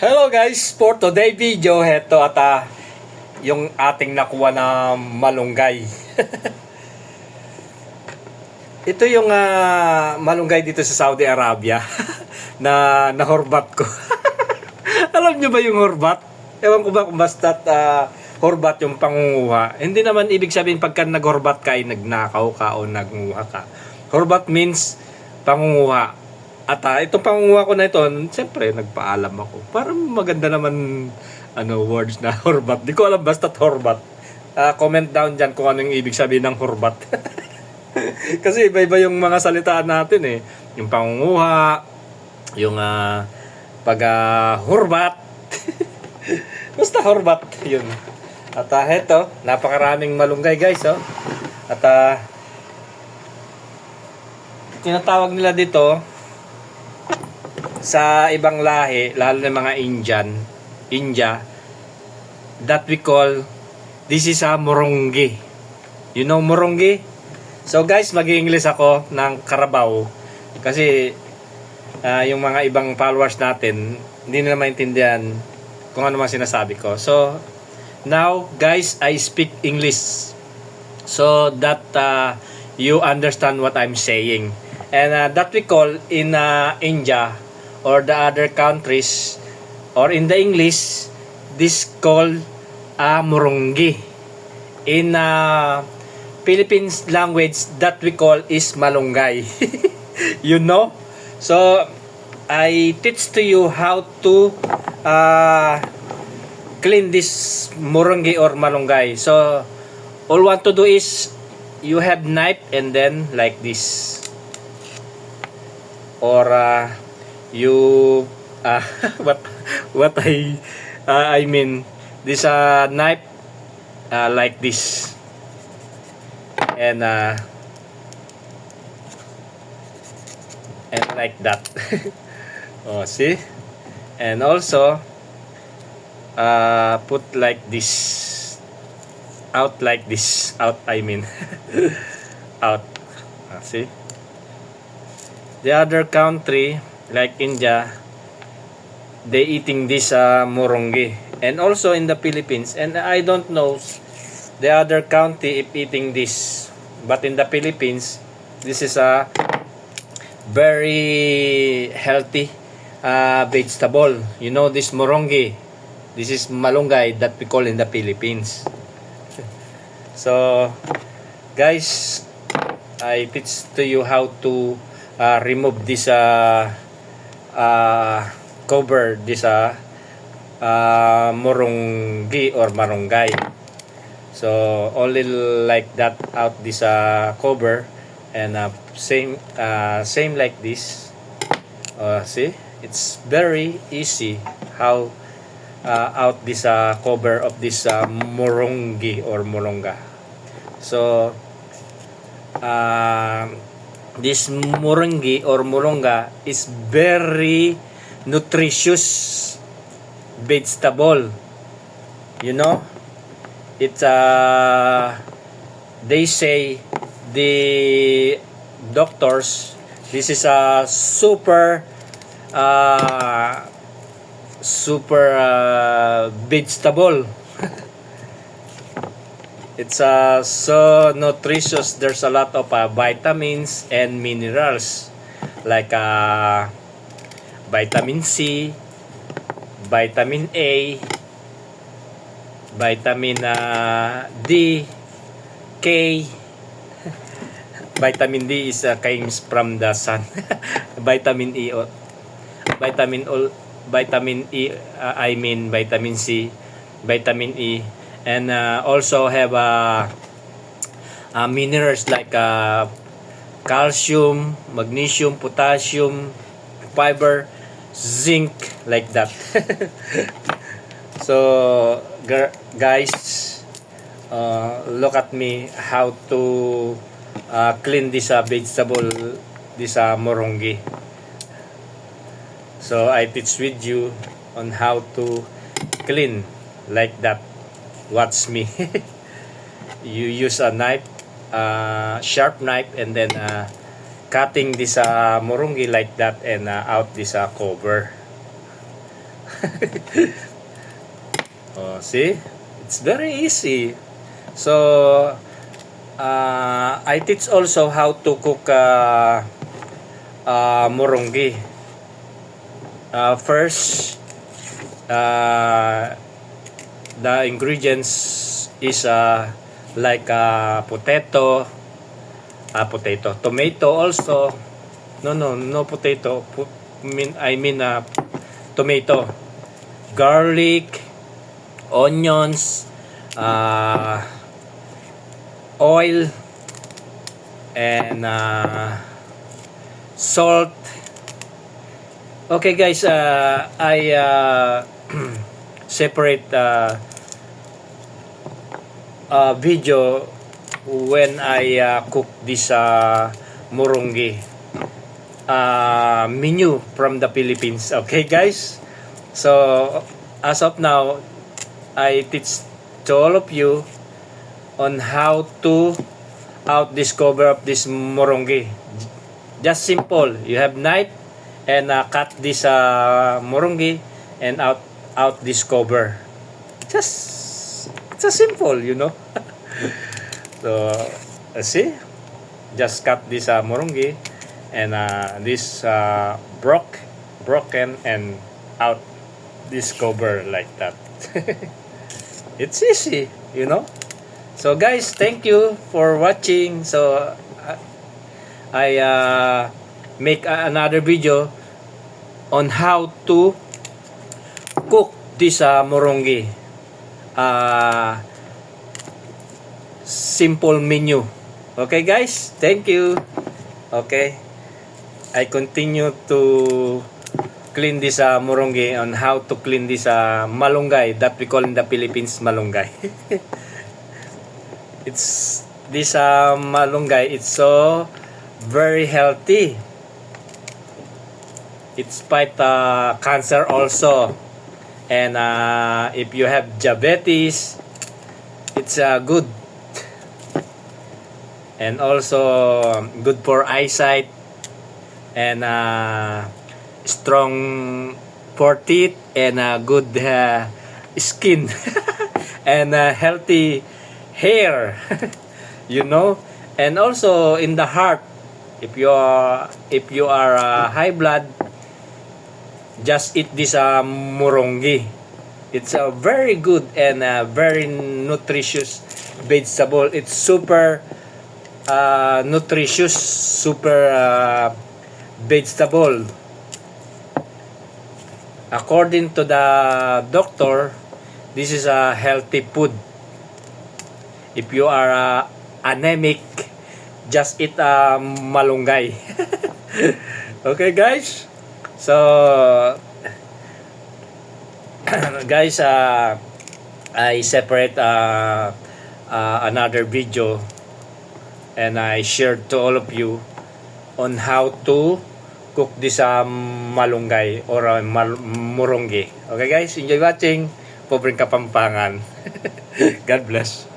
Hello guys, for today video, heto at ah, yung ating nakuha na malunggay. Ito yung ah, malunggay dito sa Saudi Arabia na nahorbat ko. Alam nyo ba yung horbat? Ewan ko ba kung basta uh, horbat yung pangunguha. Hindi naman ibig sabihin pagka naghorbat ka ay nagnakaw ka o nagnguha ka. Horbat means pangunguha. At uh, itong pangunguha ko na ito, siyempre nagpaalam ako. Parang maganda naman ano words na horbat. Di ko alam basta horbat. Ah, comment down dyan kung ano yung ibig sabihin ng horbat. Kasi iba-iba yung mga salitaan natin eh. Yung pangunguha, yung ah, pag ah, horbat. Basta horbat, yun. At uh, heto, napakaraming malunggay guys, oh. At ah, tinatawag nila dito sa ibang lahi, lalo na mga Indian, India, that we call, this is a morongi. You know morongi? So guys, mag-English ako ng Carabao kasi ah, yung mga ibang followers natin hindi nila maintindihan kung ano man sinasabi ko. So now guys, I speak English so that uh, you understand what I'm saying. And uh, that we call in uh, India or the other countries or in the English this called uh, morongi. In uh, Philippines language that we call is malunggay. you know? So I teach to you how to uh, clean this morongi or malunggay. So all want to do is you have knife and then like this. Or uh, you uh, what what I uh, I mean this uh, knife uh, like this. And uh, and like that. Oh see? And also uh, put like this. Out like this. Out I mean. Out. Ah, see? The other country like India they eating this uh, morongi. And also in the Philippines and I don't know the other county if eating this. But in the Philippines this is a very healthy uh, vegetable. You know this morongi? This is malunggay that we call in the Philippines. So guys I teach to you how to uh, remove this uh, uh, cover this uh, uh, morongi or marunggay. So only like that out this uh, cover and uh, same uh, same like this. Uh, see? It's very easy how uh, out this uh, cover of this uh, morongi or moronga so uh, this morongi or moronga is very nutritious vegetable. You know? It's uh they say the doctors this is a super uh super uh, vegetable it's uh, so nutritious. There's a lot of uh, vitamins and minerals. Like uh, vitamin C vitamin A vitamin uh, D K. Vitamin D is uh, comes from the sun. Vitamin E o vitamin all vitamin E uh, I mean vitamin C vitamin E and uh, also have uh, uh, minerals like uh, calcium magnesium potassium fiber zinc like that. So guys uh, look at me how to uh, clean this uh, vegetable this uh, morongi. So I teach with you on how to clean like that watch me you use a knife uh, sharp knife and then uh, cutting this uh, morongi like that and uh, out this uh, cover oh, see? It's very easy. So, uh, I teach also how to cook uh, uh, morongi. Uh, first, uh, the ingredients is uh, like uh, potato, uh, potato, tomato also. No, no, no potato. Pu- mean, I mean uh, tomato, garlic, onions, uh, oil, and uh, salt. Okay, guys, uh, I uh, separate uh, uh, video when I uh, cook this uh, morongi uh, menu from the Philippines. Okay, guys? So, as of now, I teach to all of you on how to out discover of this morongi. Just simple. You have knife and uh, cut this uh, morongi and out out discover. Just it's a simple, you know. so, uh, see? Just cut this uh, morongi and uh, this uh, broke broken and out discover like that. it's easy, you know. So guys, thank you for watching. So uh, I uh, make a- another video on how to cook this uh, morongi. Uh, simple menu. Okay guys, thank you. Okay. I continue to clean this uh, morongi on how to clean this uh, malunggay that we call in the Philippines malunggay. it's this uh, malunggay it's so very healthy it's fight uh, cancer also and uh, if you have diabetes it's uh, good. And also good for eyesight. And uh, strong for teeth and uh, good uh, skin. And uh, healthy hair. You know? And also in the heart. If you are if you are uh, high blood just eat this uh, morongi it's a very good and uh, very nutritious vegetable. It's super uh, nutritious super uh, vegetable. According to the doctor this is a healthy food. If you are uh, anemic just eat uh, malunggay. Okay guys so guys uh, I separate uh, uh, another video and I shared to all of you on how to cook this um, malunggay or uh, mal- morongi. Okay guys, enjoy watching. Pobreng Kapampangan. God bless.